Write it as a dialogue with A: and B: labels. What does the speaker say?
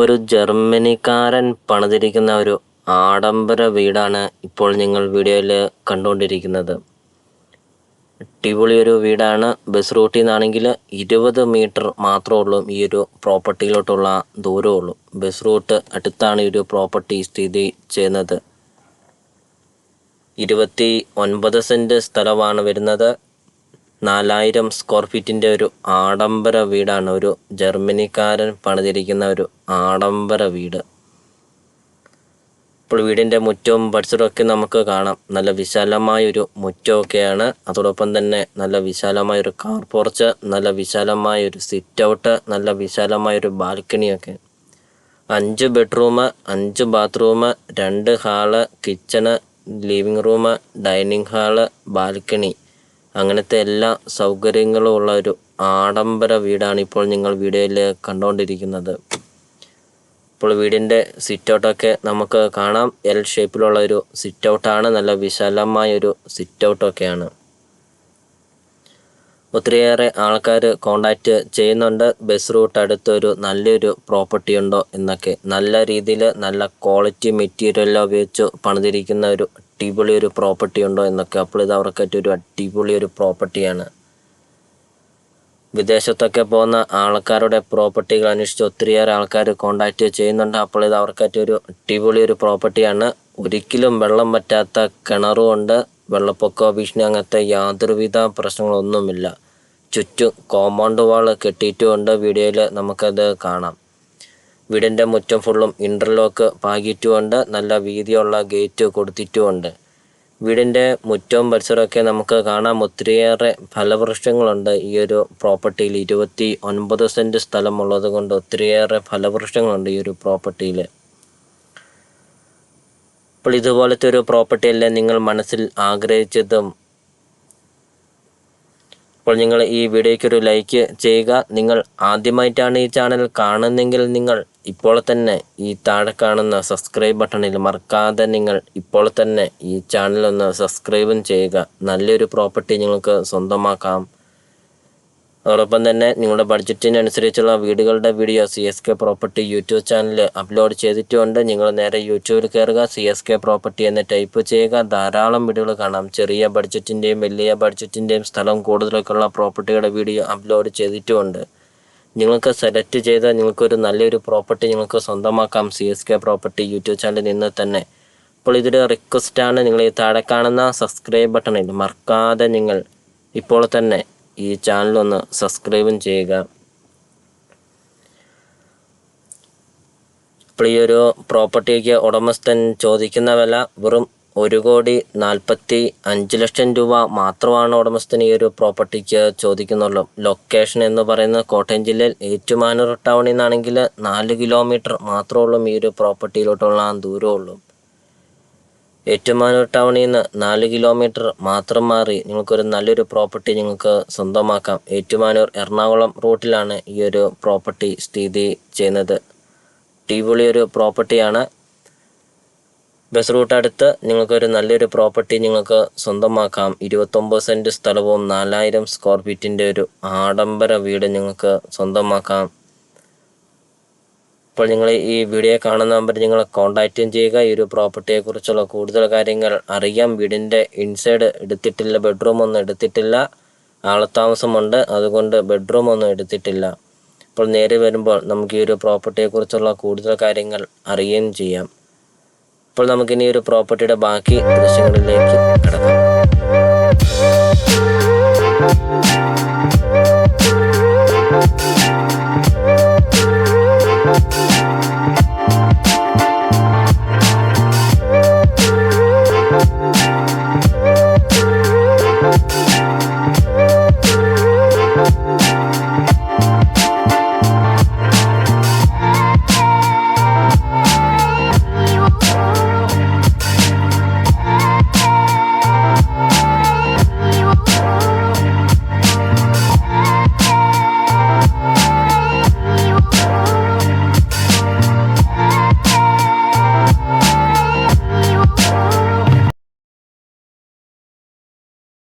A: ഒരു ജർമ്മനിക്കാരൻ പണിതിരിക്കുന്ന ഒരു ആഡംബര വീടാണ് ഇപ്പോൾ നിങ്ങൾ വീഡിയോയിൽ കണ്ടുകൊണ്ടിരിക്കുന്നത്. അടിപൊളി ഒരു വീടാണ്. ബസ് റൂട്ടിൽ നിന്നാണെങ്കിൽ ഇരുപത് മീറ്റർ മാത്രമേ ഉള്ളൂ. ഈ ഒരു പ്രോപ്പർട്ടിയിലോട്ടുള്ള ദൂരമുള്ളൂ ബസ് റൂട്ട് അടുത്താണ് ഈ ഒരു പ്രോപ്പർട്ടി സ്ഥിതി ചെയ്യുന്നത്. ഇരുപത്തി ഒൻപത് സെന്റ് സ്ഥലമാണ് വരുന്നത്. നാലായിരം സ്ക്വയർ ഫീറ്റിന്റെ ഒരു ആഡംബര വീടാണ്. ഒരു ജർമ്മനിക്കാരൻ പണിതിരിക്കുന്ന ഒരു ആഡംബര വീട്. ഇപ്പോൾ വീടിന്റെ മുറ്റവും ബഡ്സറൊക്കെ നമുക്ക് കാണാം. നല്ല വിശാലമായൊരു മുറ്റമൊക്കെയാണ്. അതോടൊപ്പം തന്നെ നല്ല വിശാലമായൊരു കാർ പോർച്ച് നല്ല വിശാലമായൊരു സിറ്റ് ഔട്ട് നല്ല വിശാലമായൊരു ബാൽക്കണിയൊക്കെ അഞ്ച് ബെഡ്റൂം അഞ്ച് ബാത്റൂം രണ്ട് hall kitchen living room dining hall balcony അങ്ങനത്തെ എല്ലാ സൗകര്യങ്ങളും ഉള്ള ഒരു ആഡംബര വീടാണ് ഇപ്പോൾ നിങ്ങൾ വീഡിയോയിൽ കണ്ടുകൊണ്ടിരിക്കുന്നത് ഇപ്പോൾ വീടിന്റെ സിറ്റ് ഔട്ടൊക്കെ നമുക്ക് കാണാം. എൽ ഷേപ്പിലുള്ള ഒരു സിറ്റ് ഔട്ടാണ് നല്ല വിശാലമായ ഒരു സിറ്റ് ഔട്ടൊക്കെയാണ് ഒത്തിരിയേറെ ആൾക്കാർ കോണ്ടാക്റ്റ് ചെയ്യുന്നുണ്ട്. ബസ് റൂട്ട് അടുത്തൊരു നല്ലൊരു പ്രോപ്പർട്ടി ഉണ്ടോ എന്നൊക്കെ. നല്ല രീതിയിൽ നല്ല ക്വാളിറ്റി മെറ്റീരിയലെല്ലാം ഉപയോഗിച്ച് പണിതിരിക്കുന്ന ഒരു അടിപൊളി ഒരു പ്രോപ്പർട്ടി ഉണ്ടോ എന്നൊക്കെ. അപ്പോൾ ഇത് അവർക്കൊക്കെ ഒരു അടിപൊളി ഒരു പ്രോപ്പർട്ടിയാണ് വിദേശത്തൊക്കെ പോകുന്ന ആൾക്കാരുടെ പ്രോപ്പർട്ടികൾ അന്വേഷിച്ച് ഒത്തിരിയേറെ ആൾക്കാർ കോണ്ടാക്റ്റ് ചെയ്യുന്നുണ്ട്. അപ്പോൾ ഇത് അവർക്കൊക്കെ ഒരു അടിപൊളി ഒരു പ്രോപ്പർട്ടിയാണ് ഒരിക്കലും വെള്ളം പറ്റാത്ത കിണറുമുണ്ട് വെള്ളപ്പൊക്കോ ഭീഷണി അങ്ങനത്തെ യാതൊരുവിധ പ്രശ്നങ്ങളൊന്നുമില്ല. ചുറ്റും കോമ്പൗണ്ട് വാൾ കെട്ടിയിട്ടുമുണ്ട് വീഡിയോയിൽ നമുക്കത് കാണാം. വീടിന്റെ മുറ്റം ഫുള്ളും ഇന്റർലോക്ക് പാകിയിട്ടുമുണ്ട് നല്ല വീതിയുള്ള ഗേറ്റ് കൊടുത്തിട്ടുമുണ്ട്. വീടിന്റെ മുറ്റവും പരിസരമൊക്കെ നമുക്ക് കാണാം. ഒത്തിരിയേറെ ഫലവൃക്ഷങ്ങളുണ്ട്. ഈ ഒരു പ്രോപ്പർട്ടിയിൽ ഇരുപത്തി ഒൻപത് സെന്റ് സ്ഥലമുള്ളത് കൊണ്ട് ഒത്തിരിയേറെ ഫലവൃക്ഷങ്ങളുണ്ട് ഈ ഒരു പ്രോപ്പർട്ടിയിൽ അപ്പോൾ ഇതുപോലത്തെ ഒരു പ്രോപ്പർട്ടി അല്ലേ നിങ്ങൾ മനസ്സിൽ ആഗ്രഹിച്ചതും? അപ്പോൾ നിങ്ങൾ ഈ വീഡിയോയ്ക്ക് ഒരു ലൈക്ക് ചെയ്യുക. നിങ്ങൾ ആദ്യമായിട്ടാണ് ഈ ചാനൽ കാണുന്നെങ്കിൽ നിങ്ങൾ ഇപ്പോൾ തന്നെ ഈ താഴെ കാണുന്ന സബ്സ്ക്രൈബ് ബട്ടണിൽ മറക്കാതെ നിങ്ങൾ ഇപ്പോൾ തന്നെ ഈ ചാനൽ ഒന്ന് സബ്സ്ക്രൈബും ചെയ്യുക. നല്ലൊരു പ്രോപ്പർട്ടി നിങ്ങൾക്ക് സ്വന്തമാക്കാം. അതോടൊപ്പം തന്നെ നിങ്ങളുടെ ബഡ്ജറ്റിനനുസരിച്ചുള്ള വീടുകളുടെ video C S K property YouTube ചാനലിൽ അപ്ലോഡ് ചെയ്തിട്ടുണ്ട്. നിങ്ങൾ നേരെ യൂട്യൂബിൽ കയറുക സി എസ് കെ പ്രോപ്പർട്ടി എന്ന് ടൈപ്പ് ചെയ്യുക. ധാരാളം വീഡിയോകൾ കാണാം. ചെറിയ ബഡ്ജറ്റിന്റെയും വലിയ ബഡ്ജറ്റിന്റെയും സ്ഥലം കൂടുതലൊക്കെയുള്ള പ്രോപ്പർട്ടിയുടെ വീഡിയോ അപ്ലോഡ് ചെയ്തിട്ടുമുണ്ട് നിങ്ങൾക്ക് സെലക്ട് ചെയ്ത നിങ്ങൾക്കൊരു നല്ലൊരു പ്രോപ്പർട്ടി നിങ്ങൾക്ക് സ്വന്തമാക്കാം. C S K property YouTube ചാനലിൽ നിന്ന് തന്നെ. അപ്പോൾ ഇതൊരു റിക്വസ്റ്റാണ് നിങ്ങൾ ഈ താഴെ കാണുന്ന സബ്സ്ക്രൈബ് ബട്ടണിൽ മറക്കാതെ നിങ്ങൾ ഇപ്പോൾ തന്നെ ഈ ചാനൽ ഒന്ന് സബ്സ്ക്രൈബും ചെയ്യുക. അപ്പോൾ ഈ ഒരു പ്രോപ്പർട്ടിക്ക് ഉടമസ്ഥൻ ചോദിക്കുന്ന വില വെറും ഒരു കോടി നാൽപ്പത്തി അഞ്ച് ലക്ഷം രൂപ മാത്രമാണ് ഉടമസ്ഥൻ ഈ ഒരു പ്രോപ്പർട്ടിക്ക് ചോദിക്കുന്നുള്ളൂ. ലൊക്കേഷൻ എന്ന് പറയുന്നത് കോട്ടയം ജില്ലയിൽ ഏറ്റുമാനൂർ ടൗണിൽ നിന്നാണെങ്കിൽ നാല് കിലോമീറ്റർ മാത്രമേ ഉള്ളൂ ഈ ഒരു പ്രോപ്പർട്ടിയിലോട്ടുള്ള ദൂരമുള്ളൂ ഏറ്റുമാനൂർ ടൗണിൽ നിന്ന് നാല് കിലോമീറ്റർ മാത്രം മാറി നിങ്ങൾക്കൊരു നല്ലൊരു പ്രോപ്പർട്ടി നിങ്ങൾക്ക് സ്വന്തമാക്കാം. ഏറ്റുമാനൂർ എറണാകുളം റൂട്ടിലാണ് ഈ ഒരു പ്രോപ്പർട്ടി സ്ഥിതി ചെയ്യുന്നത്. ടിപൊളി ഒരു പ്രോപ്പർട്ടിയാണ്. ബസ് റൂട്ട് അടുത്ത് നിങ്ങൾക്കൊരു നല്ലൊരു പ്രോപ്പർട്ടി നിങ്ങൾക്ക് സ്വന്തമാക്കാം. ഇരുപത്തൊമ്പത് സെന്റ് സ്ഥലവും നാലായിരം സ്ക്വയർ ഫീറ്റിന്റെ ഒരു ആഡംബര വീട് നിങ്ങൾക്ക് സ്വന്തമാക്കാം. അപ്പോൾ നിങ്ങൾ ഈ വീഡിയോ കാണുന്ന നമ്പർ നിങ്ങൾ കോൺടാക്റ്റും ചെയ്യുക. ഈ ഒരു പ്രോപ്പർട്ടിയെക്കുറിച്ചുള്ള കൂടുതൽ കാര്യങ്ങൾ അറിയാം. വീടിന്റെ ഇൻസൈഡ് എടുത്തിട്ടില്ല ബെഡ്റൂം ഒന്നും എടുത്തിട്ടില്ല. ആളത്താമസമുണ്ട് അതുകൊണ്ട് ബെഡ്റൂം ഒന്നും എടുത്തിട്ടില്ല. അപ്പോൾ നേരെ വരുമ്പോൾ നമുക്ക് ഈ ഒരു പ്രോപ്പർട്ടിയെക്കുറിച്ചുള്ള കൂടുതൽ കാര്യങ്ങൾ അറിയുകയും ചെയ്യാം. അപ്പോൾ നമുക്കിനി ഒരു പ്രോപ്പർട്ടിയുടെ ബാക്കി ദൃശ്യങ്ങളിലേക്ക് കിടക്കാം.